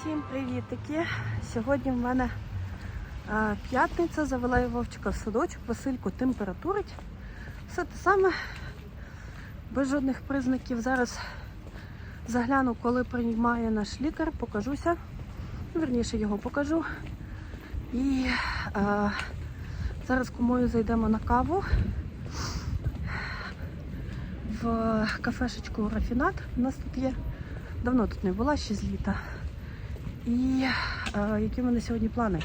Всім привітики! Сьогодні в мене е, п'ятниця, завела я Вовчика в садочок, Василько температурить. Все те саме, без жодних признаків. Зараз загляну, коли приймає наш лікар, покажуся. Верніше його покажу. І е, зараз кумою зайдемо на каву в кафешечку Рафінат. У нас тут є. Давно тут не була, ще з літа. І е, які в мене сьогодні плани?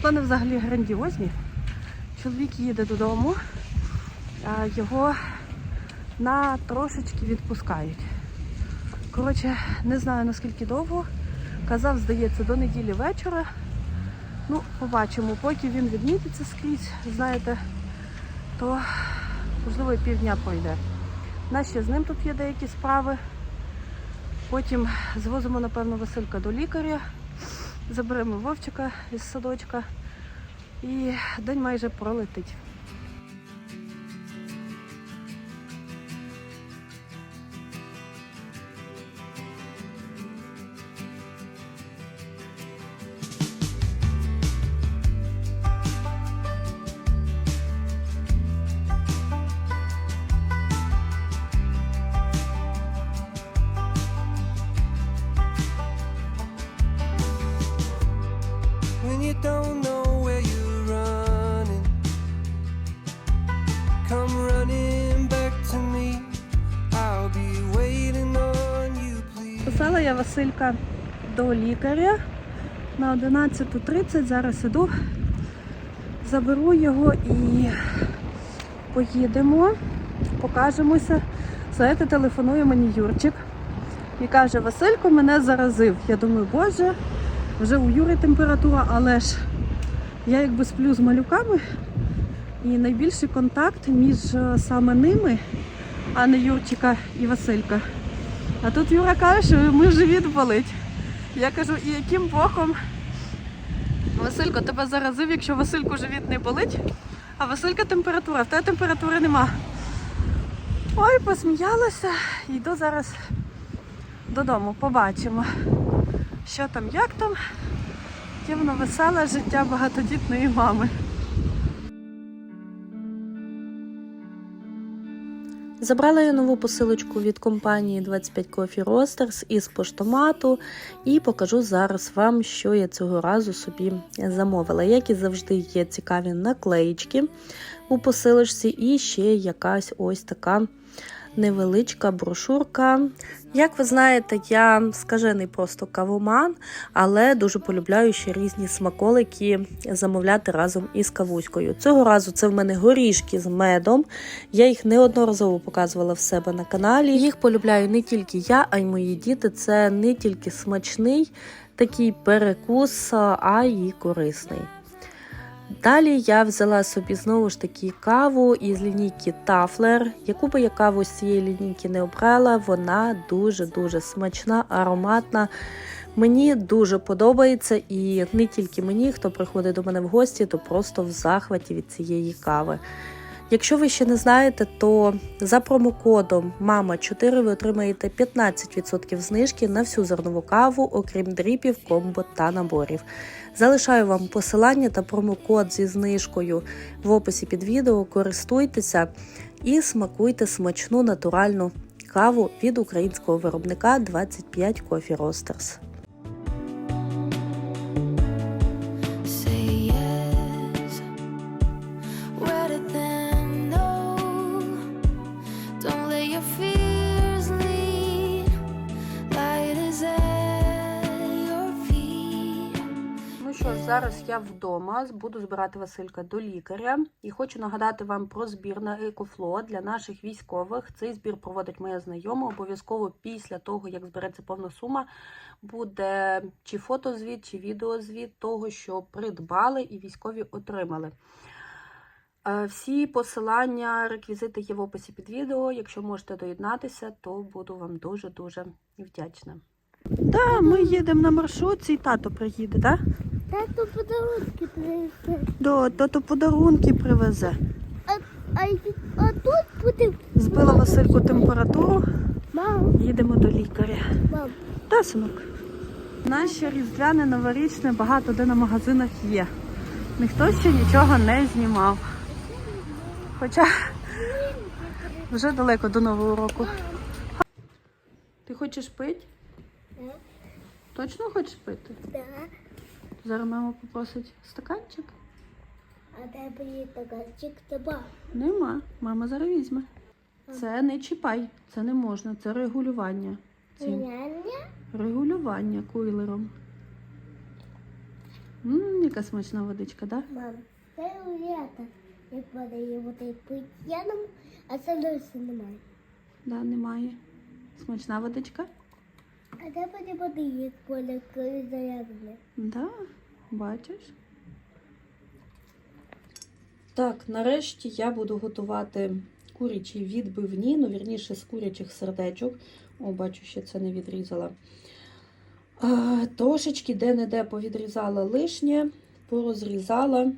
Плани взагалі грандіозні. Чоловік їде додому, а його на трошечки відпускають. Коротше, не знаю наскільки довго. Казав, здається, до неділі вечора. Ну, побачимо, поки він відмітиться скрізь, знаєте, то можливо півдня пройде. Ще з ним тут є деякі справи. Потім звозимо, напевно, Василька до лікаря, заберемо Вовчика із садочка і день майже пролетить. Василька до лікаря на 11.30. Зараз іду, заберу його і поїдемо, покажемося. Знаєте, телефонує мені Юрчик і каже, Василько мене заразив. Я думаю, боже, вже у Юри температура, але ж я якби сплю з малюками. І найбільший контакт між е, саме ними, а не Юрчика і Василька. А тут Юра каже, що ми живіт болить. Я кажу, і яким боком? Василько, тебе заразив, якщо Васильку живіт не болить, а Василька температура, в тебе температури нема. Ой, посміялася. Йду зараз додому, побачимо, що там, як там. Воно веселе життя багатодітної мами. Забрала я нову посилочку від компанії 25 Coffee Roasters із поштомату і покажу зараз вам, що я цього разу собі замовила. Як і завжди, є цікаві наклеїчки у посилочці, і ще якась ось така невеличка брошурка. Як ви знаєте, я скажений просто кавоман, але дуже полюбляю ще різні смаколики замовляти разом із кавуською. Цього разу це в мене горішки з медом. Я їх неодноразово показувала в себе на каналі. Їх полюбляю не тільки я, а й мої діти. Це не тільки смачний такий перекус, а й корисний. Далі я взяла собі знову ж таки каву із лінійки Тафлер. Яку би я каву з цієї лінійки не обрала, вона дуже-дуже смачна, ароматна. Мені дуже подобається, і не тільки мені, хто приходить до мене в гості, то просто в захваті від цієї кави. Якщо ви ще не знаєте, то за промокодом мама 4 ви отримаєте 15% знижки на всю зернову каву, окрім дріпів, комбо та наборів. Залишаю вам посилання та промокод зі знижкою в описі під відео. Користуйтеся і смакуйте смачну натуральну каву від українського виробника 25 Coffee Roasters. Що зараз я вдома буду збирати Василька до лікаря і хочу нагадати вам про збір на екофло для наших військових. Цей збір проводить моя знайома. Обов'язково після того, як збереться повна сума, буде чи фотозвіт, чи відеозвіт того, що придбали і військові отримали. Е, Всі посилання, реквізити є в описі під відео. Якщо можете доєднатися, то буду вам дуже-дуже вдячна. Так, ми їдемо на маршрутці, і тато приїде, так? Тату подарунки принесе. До, тато подарунки привезе. А, а, а тут буде Збила Васильку температуру, мам, їдемо до лікаря. мам. Та, синок. Наше різдвяне новорічне багато де на магазинах є. Ніхто ще нічого не знімав. Хоча вже далеко до нового року. Ти хочеш пити? Так. Точно хочеш пити? Да. Зараз мама попросить стаканчик. А де буде стаканчик тебе? Нема. Мама зараз візьме. Це не чіпай, це не можна, це регулювання. Цим. Регулювання куйлером. Ммм, яка смачна водичка, так? Да? Мам, це лето. Як подає води п'яним, а це досі немає. Да, немає. Смачна водичка? А де буде як поле коли зарядне? Да, бачиш. Так, нарешті я буду готувати курячі відбивні, ну, вірніше, з курячих сердечок. О, бачу, ще це не відрізала. А, трошечки де-не-де повідрізала лишнє, порозрізала,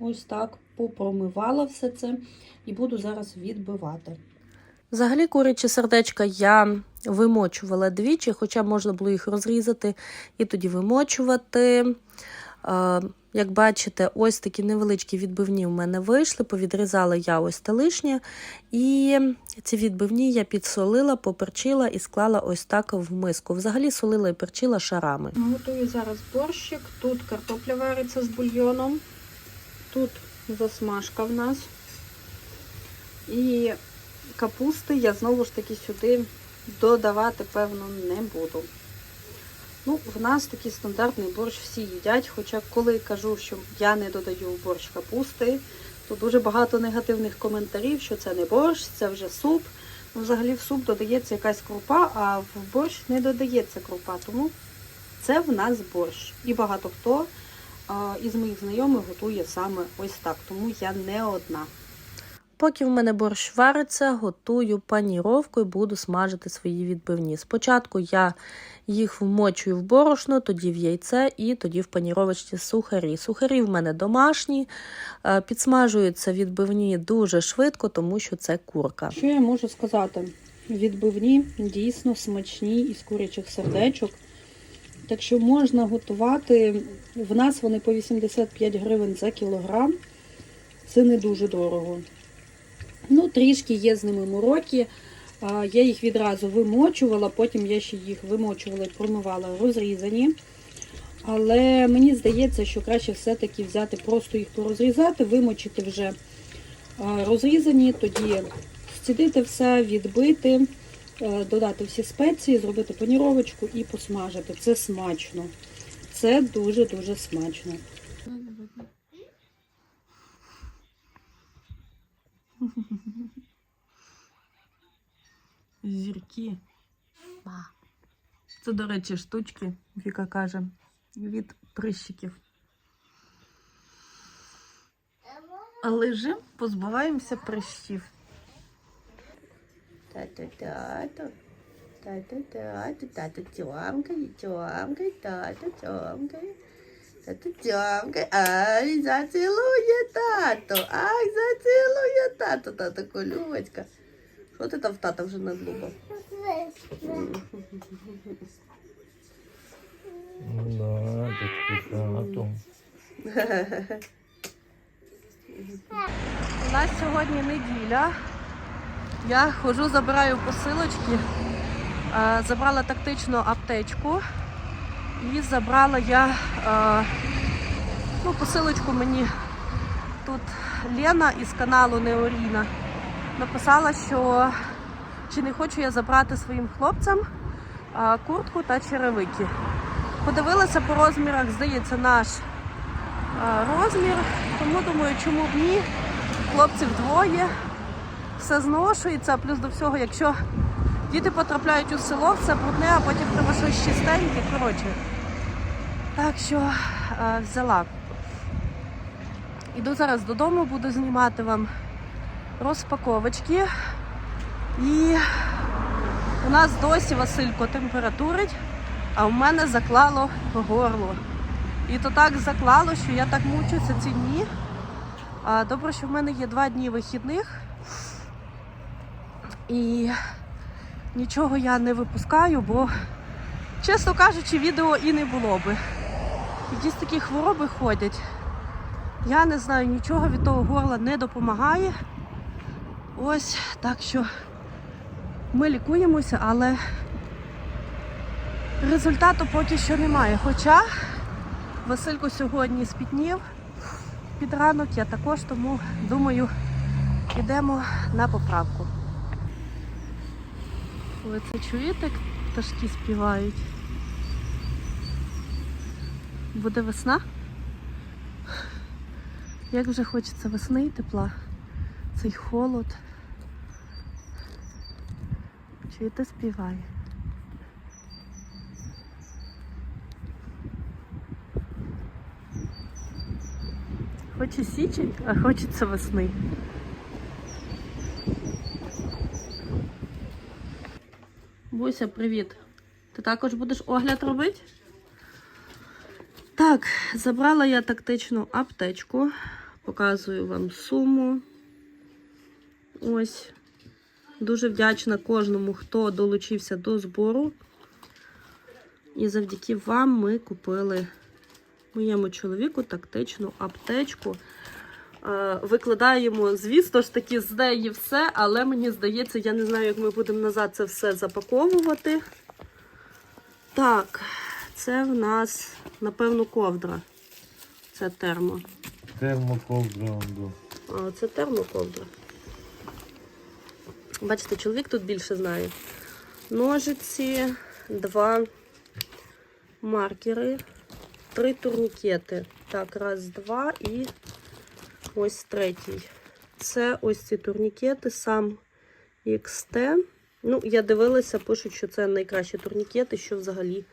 ось так, попромивала все це і буду зараз відбивати. Взагалі курячі сердечка я вимочувала двічі, хоча можна було їх розрізати і тоді вимочувати. Як бачите, ось такі невеличкі відбивні в мене вийшли. Повідрізала я ось те лишнє. І ці відбивні я підсолила, поперчила і склала ось так в миску. Взагалі солила і перчила шарами. Готую зараз борщик. Тут картопля вариться з бульйоном. Тут засмажка в нас. І капусти я знову ж таки сюди додавати, певно, не буду. Ну, в нас такий стандартний борщ всі їдять. Хоча коли кажу, що я не додаю борщ капусти, то дуже багато негативних коментарів, що це не борщ, це вже суп. Ну, взагалі в суп додається якась крупа, а в борщ не додається крупа. Тому це в нас борщ. І багато хто із моїх знайомих готує саме ось так, тому я не одна. Поки в мене борщ вариться, готую паніровку і буду смажити свої відбивні. Спочатку я їх вмочую в борошно, тоді в яйце і тоді в паніровочці сухарі. Сухарі в мене домашні, е, підсмажуються відбивні дуже швидко, тому що це курка. Що я можу сказати? Відбивні дійсно смачні із курячих сердечок. Так що можна готувати. В нас вони по 85 гривень за кілограм. Це не дуже дорого. Ну, трішки є з ними мороки. Я їх відразу вимочувала, потім я ще їх вимочувала і промивала розрізані. Але мені здається, що краще все-таки взяти, просто їх порозрізати, вимочити вже розрізані, тоді зцідити все, відбити, додати всі спеції, зробити паніровочку і посмажити. Це смачно. Це дуже-дуже смачно. Зірки. Це, до речі, штучки, Віка каже, від прищиків. Лежим, позбуваємося прищів. Та-та-та-та. Та-та-та-та. Тата тьомкає, тьомкає, тата тьомкає. Тата тьомкає. Ай, зацілує тато. Ай, зацілує тато, тата колювочка. Що ти там в тата вже надлубав? Ну да, такий тато. У нас сьогодні неділя. Я ходжу, забираю посилочки. Е, Забрала тактичну аптечку і забрала я е, ну, посилочку мені тут Лена із каналу Неоріна написала, що чи не хочу я забрати своїм хлопцям куртку та черевики. Подивилася по розмірах, здається, наш розмір, тому думаю, чому б ні. Хлопців двоє, все зношується, плюс до всього, якщо діти потрапляють у село, все брудне, а потім треба щось чистеньке. Коротше. Так що взяла. Іду зараз додому, буду знімати вам розпаковочки. І у нас досі Василько температурить, а в мене заклало горло. І то так заклало, що я так мучуся ці дні. А, Добре, що в мене є два дні вихідних. І нічого я не випускаю, бо чесно кажучи, відео і не було би. Якісь такі хвороби ходять. Я не знаю, нічого від того горла не допомагає. Ось так що ми лікуємося, але результату поки що немає. Хоча Василько сьогодні спітнів під ранок, я також, тому думаю, йдемо на поправку. Ви це чуєте, пташки співають? Буде весна? Як вже хочеться весни і тепла. Цей холод. Чуєте, співає. Хоче січень, а хочеться весни. Буся, привіт. Ти також будеш огляд робити? Так, забрала я тактичну аптечку. Показую вам суму. Ось. Дуже вдячна кожному, хто долучився до збору. І завдяки вам ми купили моєму чоловіку тактичну аптечку. Е, Викладаємо, звісно ж таки, з неї все, але мені здається, я не знаю, як ми будемо назад це все запаковувати. Так, це в нас, напевно, ковдра. Це термо. Термоковдра це термоковдра. Бачите, чоловік тут більше знає. Ножиці, два маркери, три турнікети. Так, раз, два і ось третій. Це ось ці турнікети, сам XT. Ну, я дивилася, пишуть, що це найкращі турнікети, що взагалі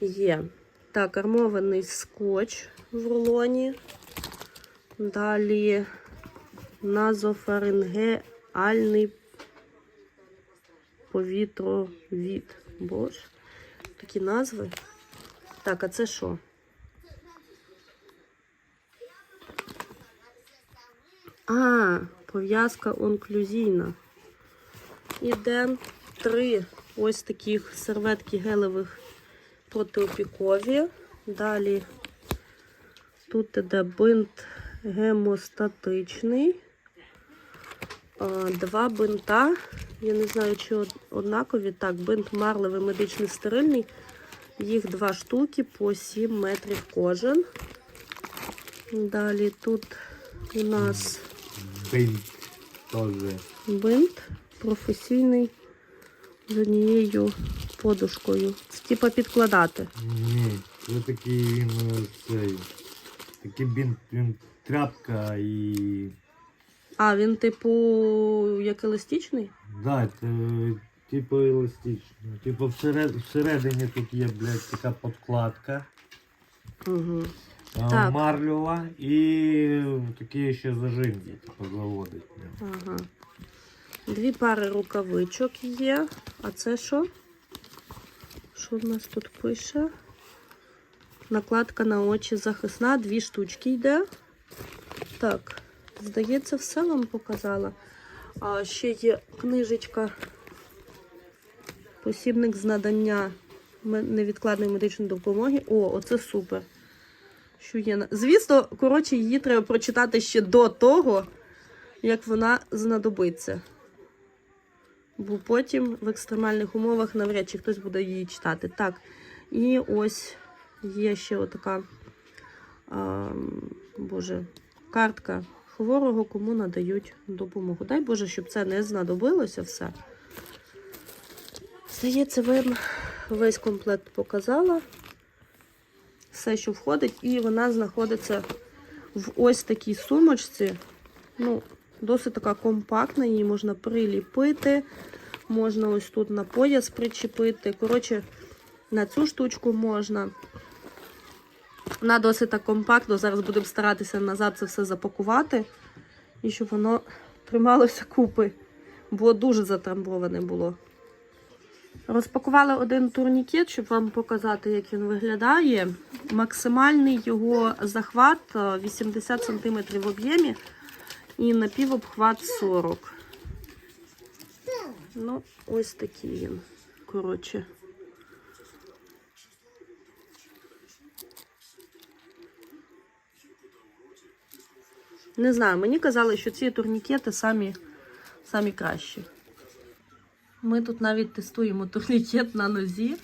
є. Так, армований скотч в рулоні. Далі назофарингеальний повітровід. Боже, такі назви. Так, а це що? А, пов'язка онклюзійна. Іде три ось таких серветки гелевих протиопікові. Далі Тут іде бинт гемостатичний. Два бинта. Я не знаю, чи однакові. Так, бинт марлевий медичний стерильний. Їх два штуки по 7 метрів кожен. Далі тут у нас Бинт бинт професійний з однією подушкою. Це типа підкладати. Ні, це такий він е, цей. Такий бінт, він тряпка і. А, він, типу, як еластичний? Да, це типу еластично. Типу всеред, всередині тут є, блядь, така подкладка. Угу. а, Так. Марльова і такі ще зажимки, типу, заводить. Ага. Дві пари рукавичок є. А це що? Що в нас тут пише? Накладка на очі захисна, дві штучки йде. Так, здається, все вам показала. А ще є книжечка. Посібник з надання невідкладної медичної допомоги. О, оце супер. Що є. Звісно, коротше, її треба прочитати ще до того, як вона знадобиться. Бо потім в екстремальних умовах навряд чи хтось буде її читати. Так, і ось є ще отака а, боже, картка хворого, кому надають допомогу. Дай Боже, щоб це не знадобилося все. Здається, вам весь комплект показала. Все, що входить, і вона знаходиться в ось такій сумочці. Ну, досить така компактна, її можна приліпити. Можна ось тут на пояс причепити. Коротше, на цю штучку можна. Вона досить так компактно. Зараз будемо старатися назад це все запакувати. І щоб воно трималося купи. Бо дуже затрамбоване було. Розпакували один турнікет, щоб вам показати, як він виглядає. Максимальний його захват е, 80 см в об'ємі і напівобхват 40. Ну, ось такий він. Коротше. Не знаю, мені казали, що ці турнікети самі, самі кращі. Ми тут навіть тестуємо турнікет на нозі.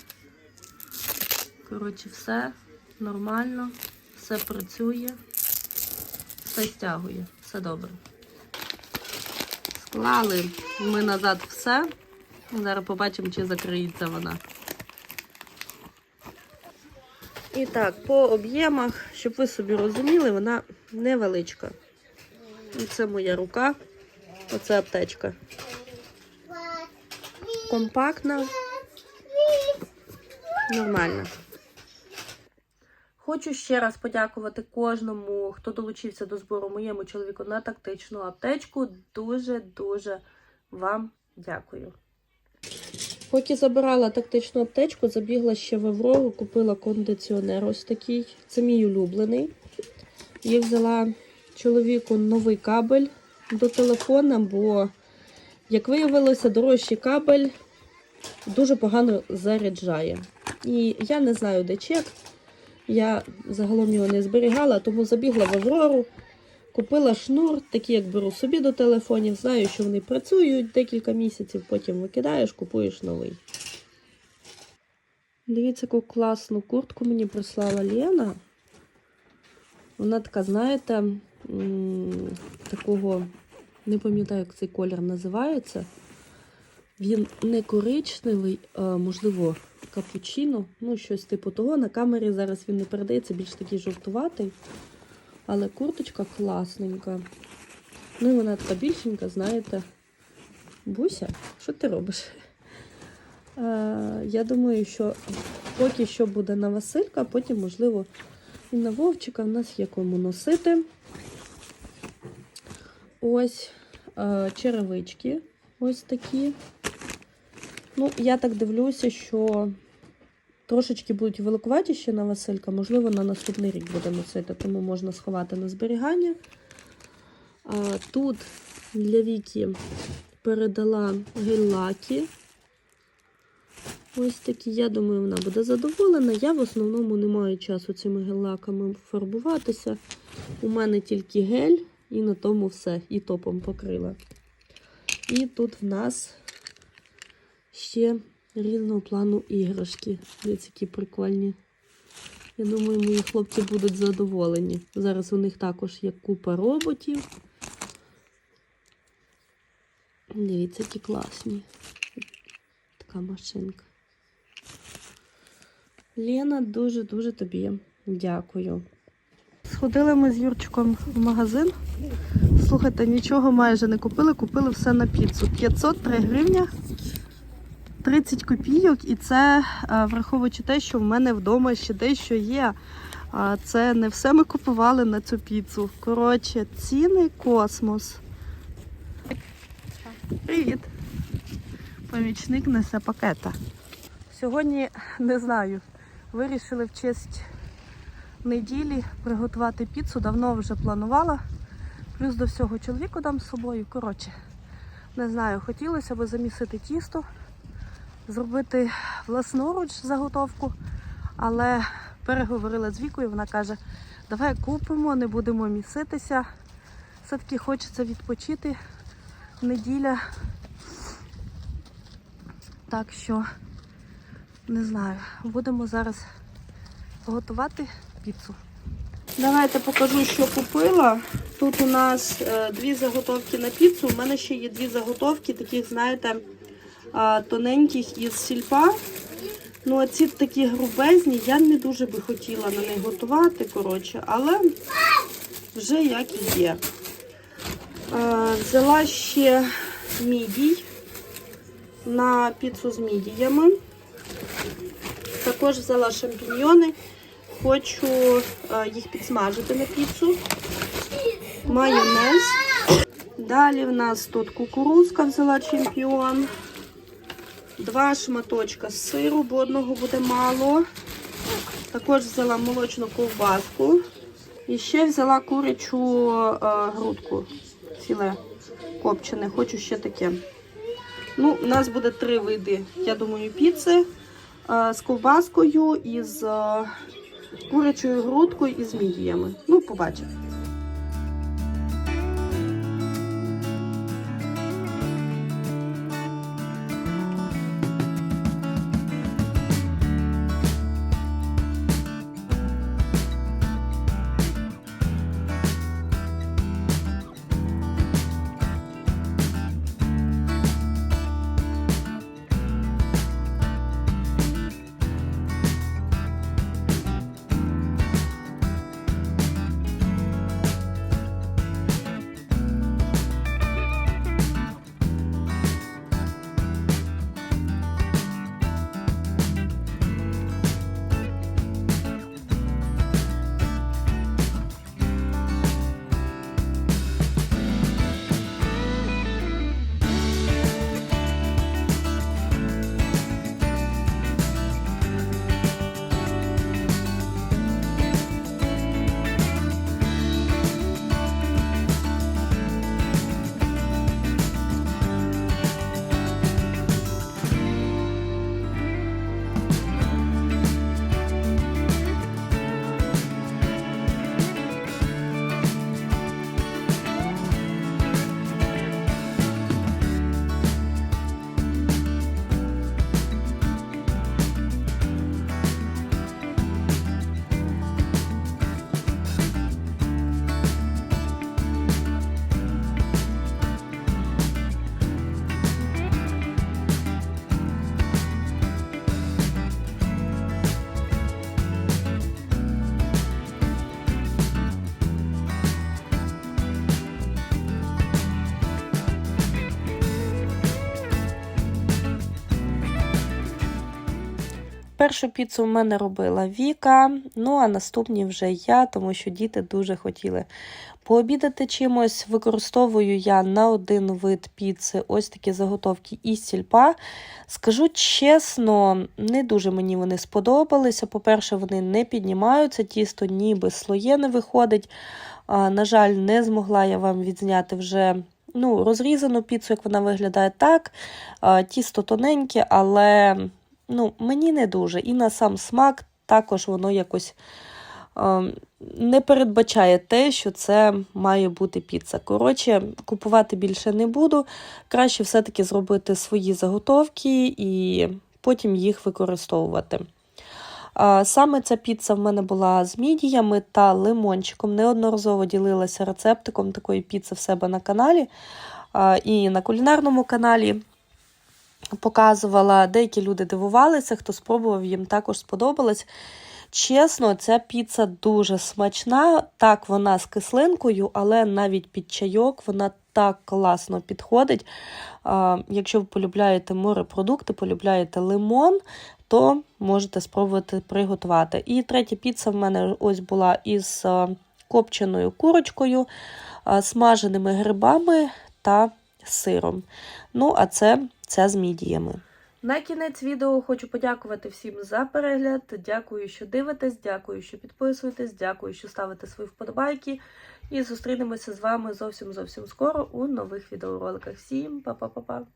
Коротше, все нормально, все працює, все стягує, все добре. Склали ми назад все. Зараз побачимо, чи закриється вона. І так, по об'ємах, щоб ви собі розуміли, вона невеличка. І це моя рука, оце аптечка. Компактна, нормальна. Хочу ще раз подякувати кожному, хто долучився до збору моєму чоловіку на тактичну аптечку. Дуже-дуже вам дякую. Поки забирала тактичну аптечку, забігла ще в Аврору, купила кондиціонер ось такий. Це мій улюблений. І взяла чоловіку новий кабель до телефона, бо, як виявилося, дорожчий кабель дуже погано заряджає. І я не знаю, де чек. Я загалом його не зберігала, тому забігла в Аврору, купила шнур, такий, як беру собі до телефонів. Знаю, що вони працюють декілька місяців, потім викидаєш, купуєш новий. Дивіться, яку класну куртку мені прислала Лена. Вона така, знаєте, такого, не пам'ятаю, як цей колір називається. Він не коричневий, а можливо, капучино. Ну, щось типу того. На камері зараз він не передається, більш такий жовтуватий. Але курточка класненька. Ну і вона така більшенька, знаєте. Буся, що ти робиш? Е, я думаю, що поки що буде на Василька, потім, можливо, і на Вовчика в нас є кому носити. Ось е, черевички. Ось такі. Ну, я так дивлюся, що трошечки будуть великуваті ще на Василька. Можливо, на наступний рік буде носити, тому можна сховати на зберігання. А, тут для Віки передала гель-лаки. Ось такі, я думаю, вона буде задоволена. Я в основному не маю часу цими гель-лаками фарбуватися. У мене тільки гель, і на тому все. І топом покрила. І тут в нас ще різного плану іграшки. Дивіться, які прикольні. Я думаю, мої хлопці будуть задоволені. Зараз у них також є купа роботів. Дивіться, які класні. Така машинка. Лена, дуже-дуже тобі дякую. Сходили ми з Юрчиком в магазин. Слухайте, нічого майже не купили, купили все на піцу. 503 гривня. 30 копійок, і це е, враховуючи те, що в мене вдома ще дещо є. Це не все ми купували на цю піцу. Коротше, ціни космос. Привіт! Помічник несе пакета. Сьогодні не знаю. Вирішили в честь неділі приготувати піцу. Давно вже планувала. Плюс до всього чоловіку дам з собою. Коротше, не знаю, хотілося б замісити тісто зробити власноруч заготовку, але переговорила з Вікою, вона каже, давай купимо, не будемо міситися. Все-таки хочеться відпочити неділя. Так що, не знаю, будемо зараз готувати піцу. Давайте покажу, що купила. Тут у нас е, дві заготовки на піцу. У мене ще є дві заготовки, таких, знаєте, тоненьких із сільпа. Ну, а ці такі грубезні, я не дуже би хотіла на них готувати, коротше, але вже як і є. Взяла ще мідій на піцу з мідіями. Також взяла шампіньйони. Хочу а, їх підсмажити на піцу. Майонез. Далі в нас тут кукурузка взяла чемпіон. Два шматочка сиру, бо одного буде мало. Також взяла молочну ковбаску. І ще взяла курячу е, грудку. Філе копчене. Хочу ще таке. Ну, у нас буде три види, я думаю, піци е, з ковбаскою, із е, курячою грудкою і з мідіями. Ну, побачимо. Першу піцу в мене робила Віка, ну а наступні вже я, тому що діти дуже хотіли пообідати чимось. Використовую я на один вид піци ось такі заготовки із сільпа. Скажу чесно, не дуже мені вони сподобалися. По-перше, вони не піднімаються, тісто ніби слоєне виходить. А, на жаль, не змогла я вам відзняти вже ну, розрізану піцу, як вона виглядає так. Тісто тоненьке, але ну, мені не дуже. І на сам смак також воно якось а, не передбачає те, що це має бути піца. Коротше, купувати більше не буду. Краще все-таки зробити свої заготовки і потім їх використовувати. Саме ця піца в мене була з мідіями та лимончиком. Неодноразово ділилася рецептиком такої піци в себе на каналі і на кулінарному каналі. Показувала, деякі люди дивувалися, хто спробував, їм також сподобалось. Чесно, ця піца дуже смачна. Так, вона з кислинкою, але навіть під чайок вона так класно підходить. Якщо ви полюбляєте морепродукти, полюбляєте лимон, то можете спробувати приготувати. І третя піца в мене ось була із копченою курочкою, смаженими грибами та сиром. Ну, а це, це з мідіями. На кінець відео хочу подякувати всім за перегляд. Дякую, що дивитесь, дякую, що підписуєтесь, дякую, що ставите свої вподобайки. І зустрінемося з вами зовсім зовсім скоро у нових відеороликах. Всім па-па-па-па!